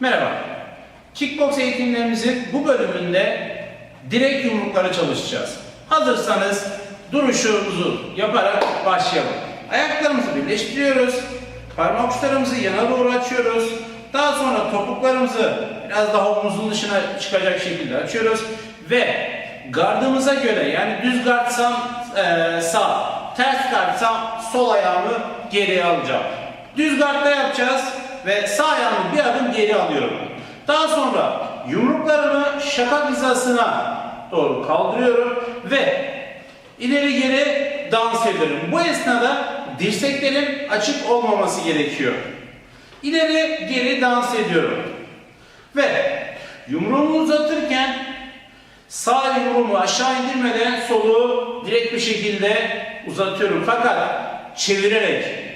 Merhaba. Kickbox eğitimlerimizin bu bölümünde direkt yumrukları çalışacağız. Hazırsanız duruşumuzu yaparak başlayalım. Ayaklarımızı birleştiriyoruz. Parmak uçlarımızı yana doğru açıyoruz. Daha sonra topuklarımızı biraz daha omuzun dışına çıkacak şekilde açıyoruz. Ve gardımıza göre yani düz gardsam eee, sağ, ters gardsam sol ayağımı geriye alacağım. Düz gardda yapacağız ve sağ ayağımı bir adım geri alıyorum. Daha sonra yumruklarımı şakak hizasına doğru kaldırıyorum ve ileri geri dans ediyorum. Bu esnada dirseklerim açık olmaması gerekiyor. İleri geri dans ediyorum. Ve yumruğumu uzatırken sağ yumruğumu aşağı indirmeden solu direkt bir şekilde uzatıyorum. Fakat çevirerek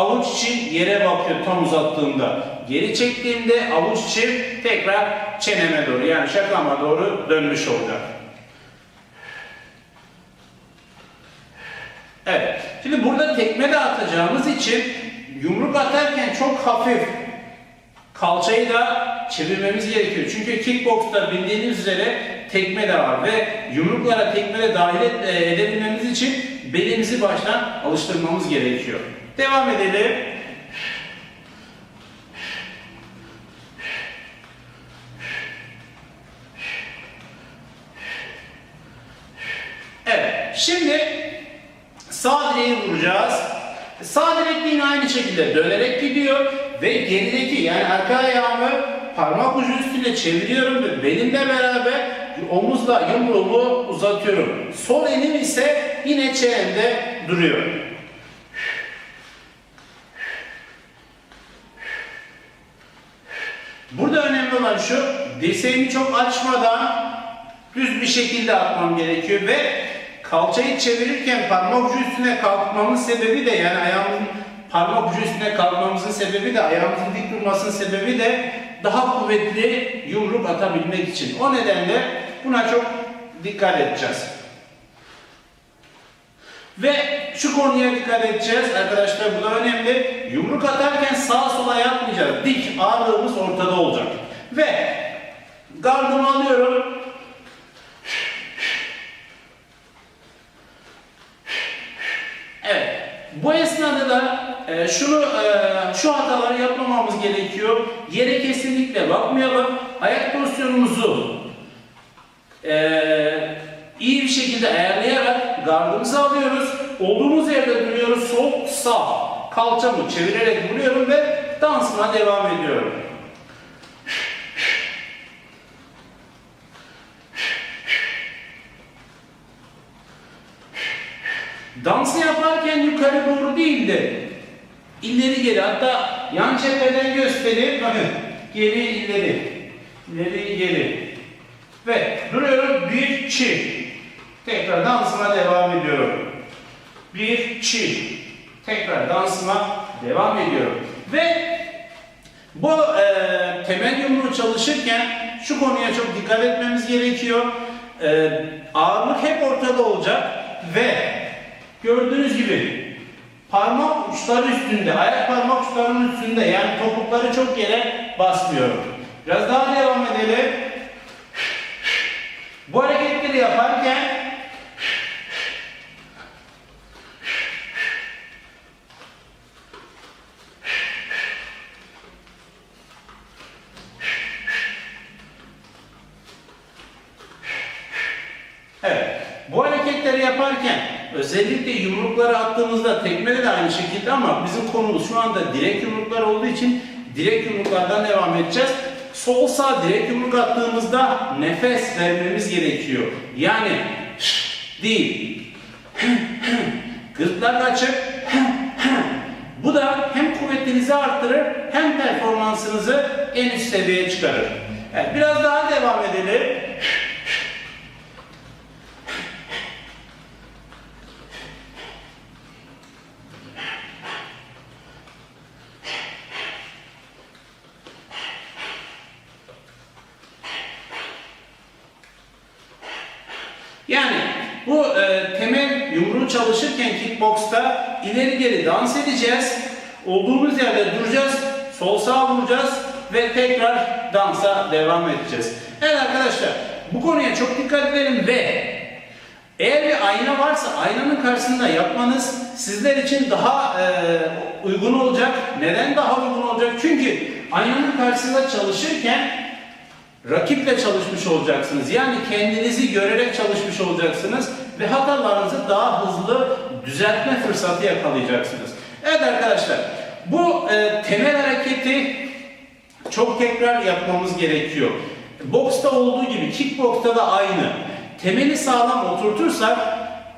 avuç içi yere bakıyor tam uzattığımda. Geri çektiğimde avuç içi tekrar çeneme doğru yani şakama doğru dönmüş olacak. Evet. Şimdi burada tekme de atacağımız için yumruk atarken çok hafif kalçayı da çevirmemiz gerekiyor. Çünkü kickboxta bildiğiniz üzere tekme de var ve yumruklara tekme de dahil e, edebilmemiz için belimizi baştan alıştırmamız gerekiyor. Devam edelim. Evet. Şimdi sağ direği vuracağız. Sağ direk yine aynı şekilde dönerek gidiyor ve gerideki yani arka ayağımı parmak ucu üstüne çeviriyorum ve belimle beraber omuzla yumruğumu uzatıyorum. Sol elim ise yine çenemde duruyor. Burada önemli olan şu, dirseğimi çok açmadan düz bir şekilde atmam gerekiyor ve kalçayı çevirirken parmak ucu üstüne kalkmamın sebebi de yani ayağımızın parmak ucu üstüne kalkmamızın sebebi de ayağımızın dik durmasının sebebi de daha kuvvetli yumruk atabilmek için. O nedenle buna çok dikkat edeceğiz. Ve şu konuya dikkat edeceğiz arkadaşlar bu da önemli. Yumruk atarken sağa sola yapmayacağız. Dik ağırlığımız ortada olacak. Ve gardımı alıyorum. Evet. Bu esnada da e, şunu e, şu hataları yapmamamız gerekiyor. Yere kesinlikle bakmayalım. Ayak pozisyonumuzu e, iyi bir şekilde ayarlayarak gardımızı alıyoruz. Olduğumuz yerde duruyoruz. Sol, sağ. Kalçamı çevirerek vuruyorum ve dansıma devam ediyorum. Dansı yaparken yukarı doğru değil de ileri geri hatta yan cepheden göstereyim. Bakın geri ileri. ileri geri. Ve duruyorum bir çi. Tekrar dansıma devam ediyorum. Bir çi. Tekrar dansıma devam ediyorum. Ve bu e, temel yumruğu çalışırken şu konuya çok dikkat etmemiz gerekiyor. E, ağırlık hep ortada olacak ve gördüğünüz gibi parmak uçları üstünde, ayak parmak uçlarının üstünde yani topukları çok yere basmıyorum. Biraz daha devam edelim. Bu hareketleri yaparken Evet. Bu hareketleri yaparken özellikle yumrukları attığımızda tekmede de aynı şekilde ama bizim konumuz şu anda direkt yumruklar olduğu için direkt yumruklardan devam edeceğiz. Sol sağ direkt yumruk attığımızda nefes vermemiz gerekiyor. Yani değil. Gırtlak açık. Bu da hem kuvvetinizi arttırır hem performansınızı en üst seviyeye çıkarır. Evet, biraz daha devam edelim. Yani e, temel yumruğu çalışırken kickboksta ileri geri dans edeceğiz. Olduğumuz yerde duracağız. Sol sağ vuracağız. ve tekrar dansa devam edeceğiz. Evet arkadaşlar bu konuya çok dikkat edelim ve eğer bir ayna varsa aynanın karşısında yapmanız sizler için daha e, uygun olacak. Neden daha uygun olacak? Çünkü aynanın karşısında çalışırken rakiple çalışmış olacaksınız. Yani kendinizi görerek çalışmış olacaksınız ve hatalarınızı daha hızlı düzeltme fırsatı yakalayacaksınız. Evet arkadaşlar, bu e, temel hareketi çok tekrar yapmamız gerekiyor. Boksta olduğu gibi kickboksta da aynı. Temeli sağlam oturtursak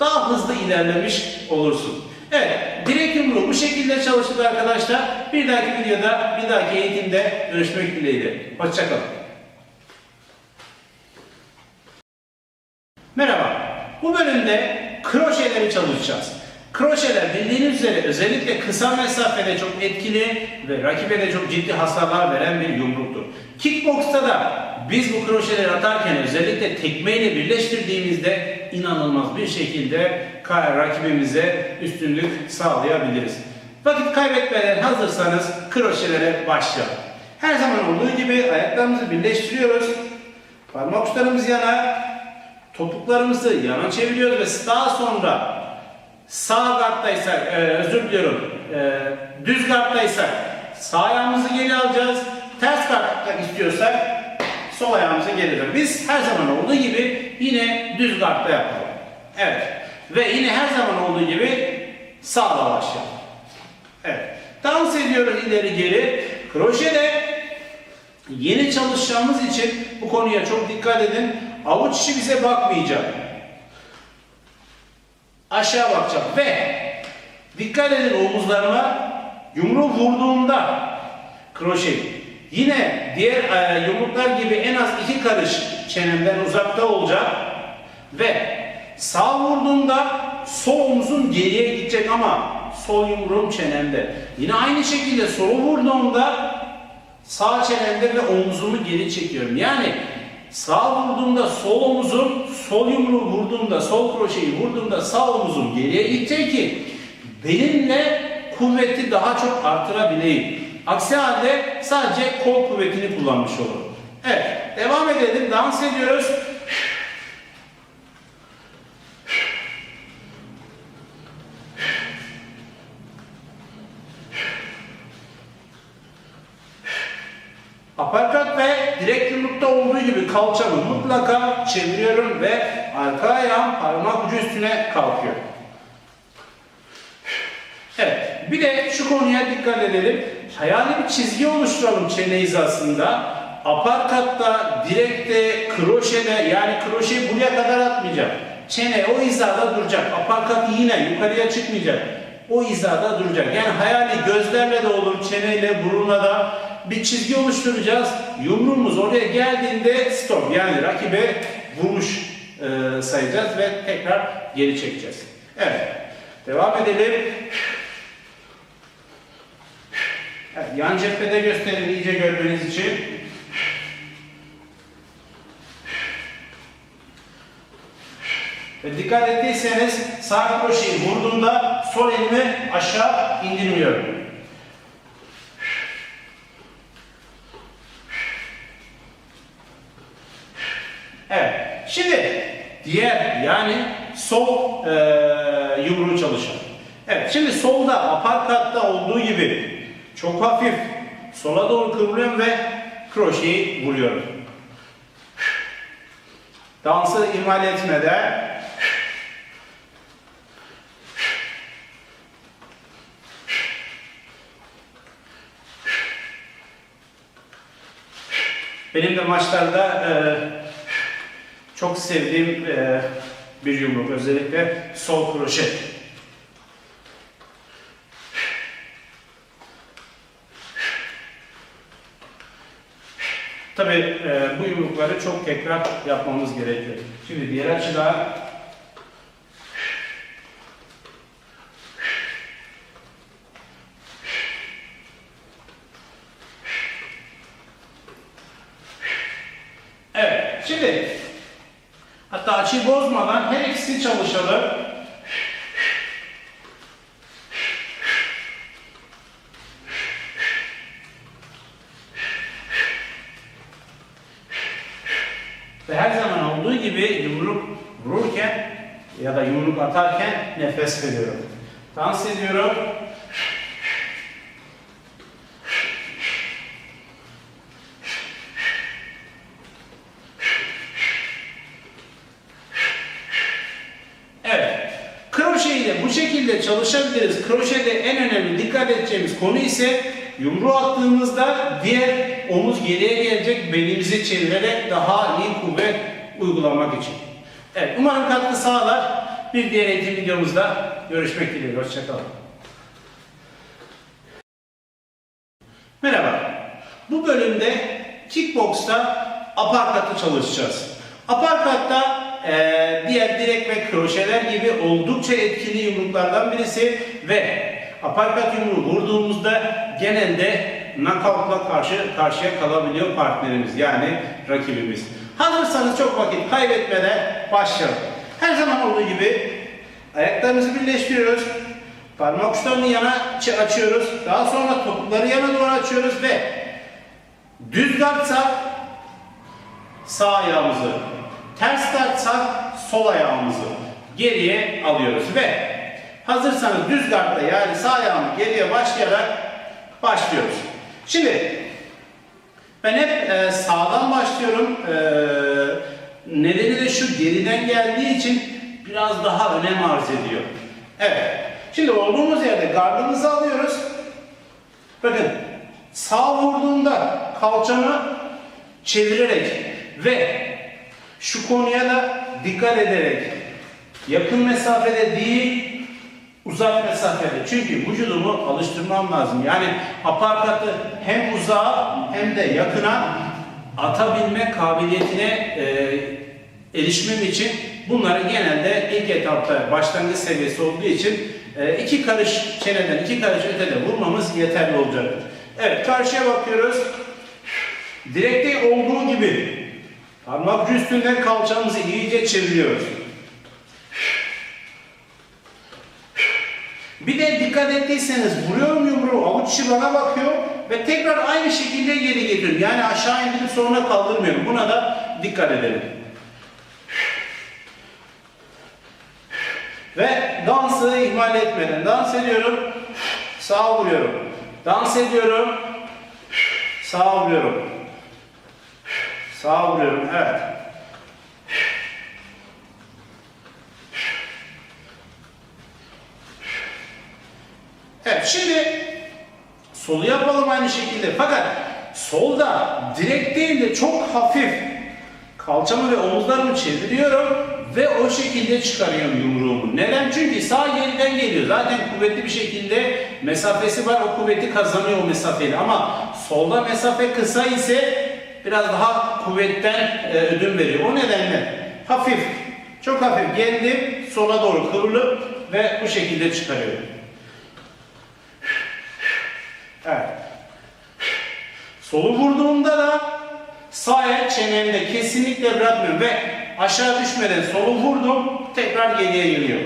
daha hızlı ilerlemiş olursun. Evet, direk yumruğu bu şekilde çalıştık arkadaşlar. Bir dahaki videoda, bir dahaki eğitimde görüşmek dileğiyle. Hoşçakalın. Merhaba. Bu bölümde kroşeleri çalışacağız. Kroşeler bildiğiniz üzere özellikle kısa mesafede çok etkili ve rakibe de çok ciddi hasarlar veren bir yumruktur. Kickboksta da biz bu kroşeleri atarken özellikle tekmeyle birleştirdiğimizde inanılmaz bir şekilde rakibimize üstünlük sağlayabiliriz. Vakit kaybetmeden hazırsanız kroşelere başlayalım. Her zaman olduğu gibi ayaklarımızı birleştiriyoruz. Parmak uçlarımız yana, topuklarımızı yana çeviriyoruz ve daha sonra sağ gardtaysak, e, özür diliyorum, e, düz gardtaysak sağ ayağımızı geri alacağız. Ters gardta istiyorsak sol ayağımızı geri Biz her zaman olduğu gibi yine düz gardta yapalım. Evet. Ve yine her zaman olduğu gibi sağla başlayalım. Evet. Dans ediyoruz ileri geri. Kroşede Yeni çalışacağımız için bu konuya çok dikkat edin. Avuç içi bize bakmayacak. Aşağı bakacak ve dikkat edin omuzlarıma yumruğu vurduğumda kroşe yine diğer e, yumruklar gibi en az iki karış çenemden uzakta olacak ve sağ vurduğumda sol omuzum geriye gidecek ama sol yumruğum çenemde. Yine aynı şekilde solu vurduğumda sağ çenemde ve omzumu geri çekiyorum. Yani sağ vurduğumda sol omuzum, sol yumruğu vurduğumda, sol kroşeyi vurduğumda sağ omuzum geriye gidecek ki benimle kuvveti daha çok artırabileyim. Aksi halde sadece kol kuvvetini kullanmış olurum. Evet, devam edelim. Dans ediyoruz. Aparkat ve direkt yumrukta olduğu gibi kalçamı mutlaka çeviriyorum ve arka ayağım parmak ucu üstüne kalkıyor. Evet, bir de şu konuya dikkat edelim. Hayali bir çizgi oluşturalım çene hizasında. Aparkatta, direkte, kroşede yani kroşeyi buraya kadar atmayacak. Çene o hizada duracak. Aparkat yine yukarıya çıkmayacak. O hizada duracak. Yani hayali gözlerle de olur, çeneyle, burunla da bir çizgi oluşturacağız. Yumruğumuz oraya geldiğinde stop yani rakibe vuruş e, sayacağız ve tekrar geri çekeceğiz. Evet. Devam edelim. Evet, yan cephede gösterin iyice görmeniz için. Ve dikkat ettiyseniz sağ kroşeyi vurduğumda sol elimi aşağı indirmiyorum. Evet. Şimdi diğer yani sol e, yumruğu çalışalım. Evet. Şimdi solda aparkatta olduğu gibi çok hafif sola doğru kıvrılıyorum ve kroşeyi vuruyorum. Dansı ihmal etmeden Benim de maçlarda e, çok sevdiğim e, bir yumruk özellikle sol kroşe. Tabi e, bu yumrukları çok tekrar yapmamız gerekiyor. Şimdi diğer açıdan Evet, şimdi Hatta açıyı bozmadan her ikisi çalışalım. Ve her zaman olduğu gibi yumruk vururken ya da yumruk atarken nefes veriyorum. Dans ediyorum. Çalışabiliriz. Kroşede en önemli dikkat edeceğimiz konu ise yumruğu attığımızda diğer omuz geriye gelecek belimizi çevirerek daha iyi kuvvet uygulamak için. Evet umarım katkı sağlar. Bir diğer eğitim videomuzda görüşmek dileğiyle. Hoşçakalın. Merhaba. Bu bölümde kickboxta aparkatı çalışacağız. Aparkatta eee diğer direk ve kroşeler gibi oldukça etkili yumruklardan birisi ve aparkat yumruğu vurduğumuzda genelde knockoutla karşı karşıya kalabiliyor partnerimiz yani rakibimiz. Hazırsanız çok vakit kaybetmeden başlayalım. Her zaman olduğu gibi ayaklarımızı birleştiriyoruz. Parmak uçlarını yana açıyoruz. Daha sonra topukları yana doğru açıyoruz ve düz gardsak sağ ayağımızı, ters gardsak sol ayağımızı geriye alıyoruz ve hazırsanız düz gardla yani sağ ayağımı geriye başlayarak başlıyoruz. Şimdi ben hep e, sağdan başlıyorum. E, nedeni de şu geriden geldiği için biraz daha önem arz ediyor. Evet. Şimdi olduğumuz yerde gardımızı alıyoruz. Bakın sağ vurduğumda kalçamı çevirerek ve şu konuya da dikkat ederek yakın mesafede değil uzak mesafede. Çünkü vücudumu alıştırmam lazım. Yani aparkatı hem uzağa hem de yakına atabilme kabiliyetine e, erişmem için bunları genelde ilk etapta başlangıç seviyesi olduğu için e, iki karış çeneden iki karış ötede vurmamız yeterli olacaktır. Evet karşıya bakıyoruz. Direkte olduğu gibi parmak üstünden kalçamızı iyice çeviriyoruz. Bir de dikkat ettiyseniz vuruyorum yumruğu avuç içi bana bakıyor ve tekrar aynı şekilde geri getiriyorum. Yani aşağı indirip sonra kaldırmıyorum. Buna da dikkat edelim. Ve dansı ihmal etmeden dans ediyorum. Sağ vuruyorum. Dans ediyorum. Sağ vuruyorum. Sağ vuruyorum. Evet. Evet şimdi solu yapalım aynı şekilde. Fakat solda direkt değil de çok hafif kalçamı ve omuzlarımı çeviriyorum ve o şekilde çıkarıyorum yumruğumu. Neden? Çünkü sağ geriden geliyor. Zaten kuvvetli bir şekilde mesafesi var. O kuvveti kazanıyor o mesafeyle. Ama solda mesafe kısa ise biraz daha kuvvetten e, ödün veriyor. O nedenle hafif, çok hafif geldim sola doğru kıvrılıp ve bu şekilde çıkarıyorum. Evet. Solu vurduğumda da sağ ayak çenemde kesinlikle bırakmıyorum ve aşağı düşmeden solu vurdum tekrar geriye geliyor.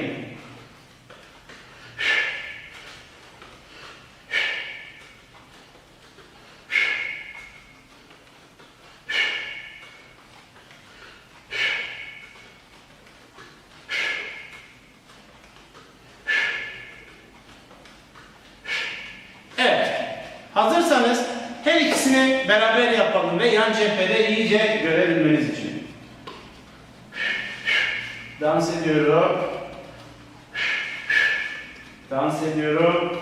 Evet. Hazırsanız her ikisini beraber yapalım ve yan cephede iyice görebilmeniz için. Dans ediyorum. Dans ediyorum.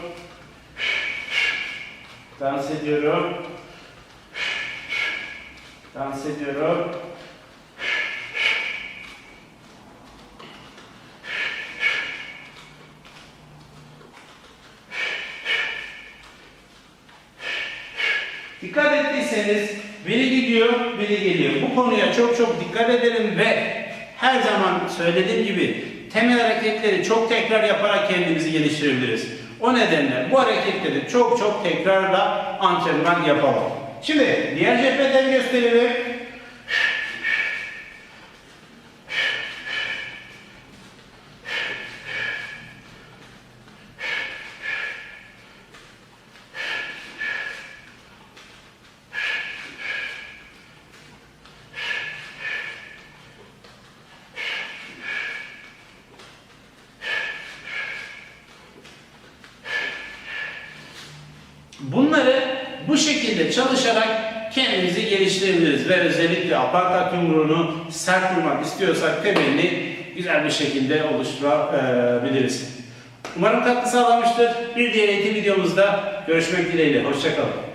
Dans ediyorum. Dans ediyorum. Dikkat ettiyseniz biri gidiyor, biri geliyor. Bu konuya çok çok dikkat edelim ve her zaman söylediğim gibi temel hareketleri çok tekrar yaparak kendimizi geliştirebiliriz. O nedenle bu hareketleri çok çok tekrarla antrenman yapalım. Şimdi diğer cepheden gösterelim. Bunları bu şekilde çalışarak kendimizi geliştirebiliriz ve özellikle aparkat yumruğunu sert vurmak istiyorsak temelini güzel bir şekilde oluşturabiliriz. Umarım katkı sağlamıştır. Bir diğer eğitim videomuzda görüşmek dileğiyle. Hoşçakalın.